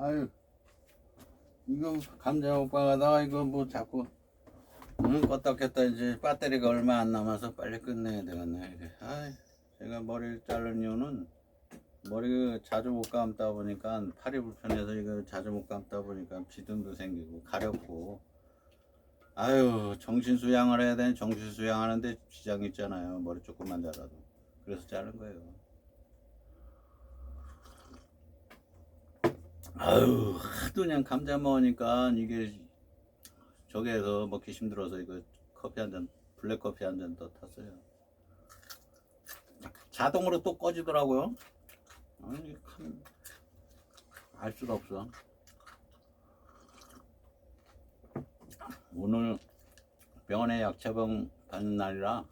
아유 이거 감자 오빠가다가 이거 뭐 자꾸 응 껐다 켰다 이제 배터리가 얼마 안 남아서 빨리 끝내야 되겠네. 이게 아이 제가 머리 자른 이유는 머리가 자주 못 감다 보니까 팔이 불편해서 이거 자주 못 감다 보니까 비듬도 생기고 가렵고. 아유 정신 수양을 해야 되는 정신 수양하는데 지장 있잖아요. 머리 조금만 자라도. 그래서 자른 거예요 아유 하도 그냥 감자 먹으니까 이게 저기에서 먹기 힘들어서 이거 커피 한 잔 블랙 커피 한 잔 더 탔어요. 자동으로 또 꺼지더라고요. 아니 참, 알 수가 없어. 오늘 병원에 약 처방 받는 날이라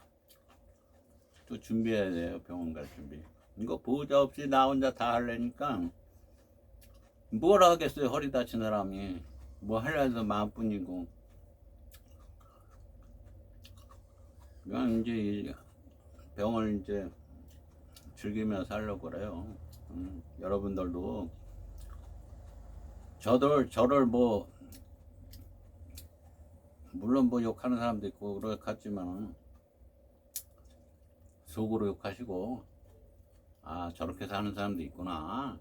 또 준비해야 돼요 병원 갈 준비. 이거 보호자 없이 나 혼자 다 하려니까 뭘 하겠어요 허리 다친 사람이 뭐 하려 해도 마음뿐이고. 그냥 이제 이 병을 이제 즐기며 살려고 그래요. 음, 여러분들도 저들 저를 뭐 물론 뭐 욕하는 사람도 있고 그렇겠지만 속으로 욕하시고 아 저렇게 사는 사람도 있구나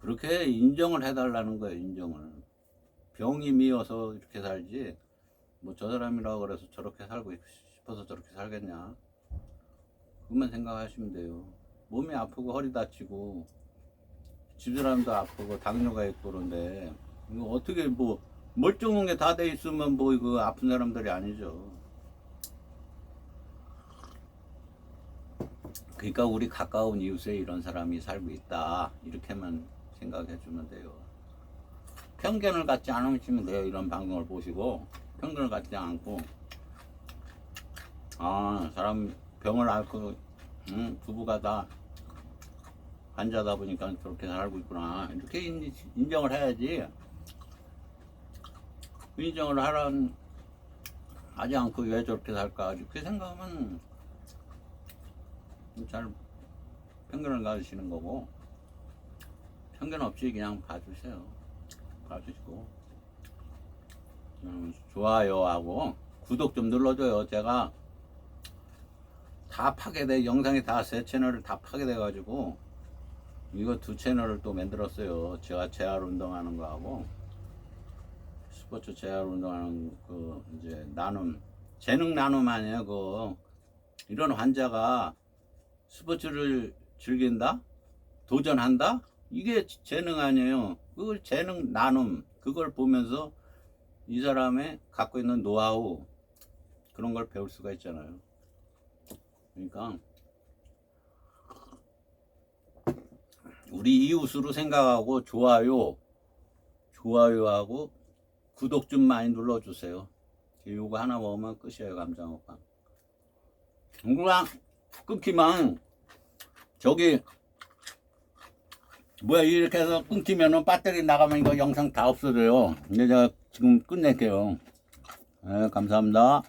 그렇게 인정을 해달라는 거예요 인정을. 병이 미워서 이렇게 살지. 뭐 저 사람이라고 그래서 저렇게 살고 싶어서 저렇게 살겠냐. 그것만 생각하시면 돼요. 몸이 아프고 허리 다치고 집사람도 아프고 당뇨가 있고 그런데 이거 어떻게 뭐 멀쩡한 게 다 돼 있으면 뭐 이거 아픈 사람들이 아니죠. 그러니까 우리 가까운 이웃에 이런 사람이 살고 있다. 이렇게만 생각해 주면 돼요. 편견을 갖지 않으시면 돼요. 이런 방송을 보시고 편견을 갖지 않고. 아 사람 병을 앓고 응, 부부가 다 환자다 보니까 저렇게 살고 있구나. 이렇게 인- 인정을 해야지. 인정을 하란 하지 않고 왜 저렇게 살까? 이렇게 생각하면 잘 편견을 가지시는 거고 편견 없이 그냥 봐주세요. 봐주시고. 음, 좋아요하고 구독 좀 눌러줘요. 제가 다 파괴돼 영상이 다 세 채널을 다 파괴돼 가지고 이거 두 채널을 또 만들었어요. 제가 재활 운동하는 거하고 스포츠 재활 운동하는 그 이제 나눔 재능 나눔 아니에요 그 이런 환자가 스포츠를 즐긴다? 도전한다 이게 재능 아니에요. 그 재능 나눔 그걸 보면서 이 사람의 갖고 있는 노하우 그런 걸 배울 수가 있잖아요. 그러니까 우리 이웃으로 생각하고 좋아요 좋아요하고 구독 좀 많이 눌러주세요. 요거 하나 먹으면 끝이에요 감자먹방 그냥 끊기만 저기 뭐야 이렇게 해서 끊기면은 배터리 나가면 이거 영상 다 없어져요. 이제 제가 지금 끝낼게요. 네, 감사합니다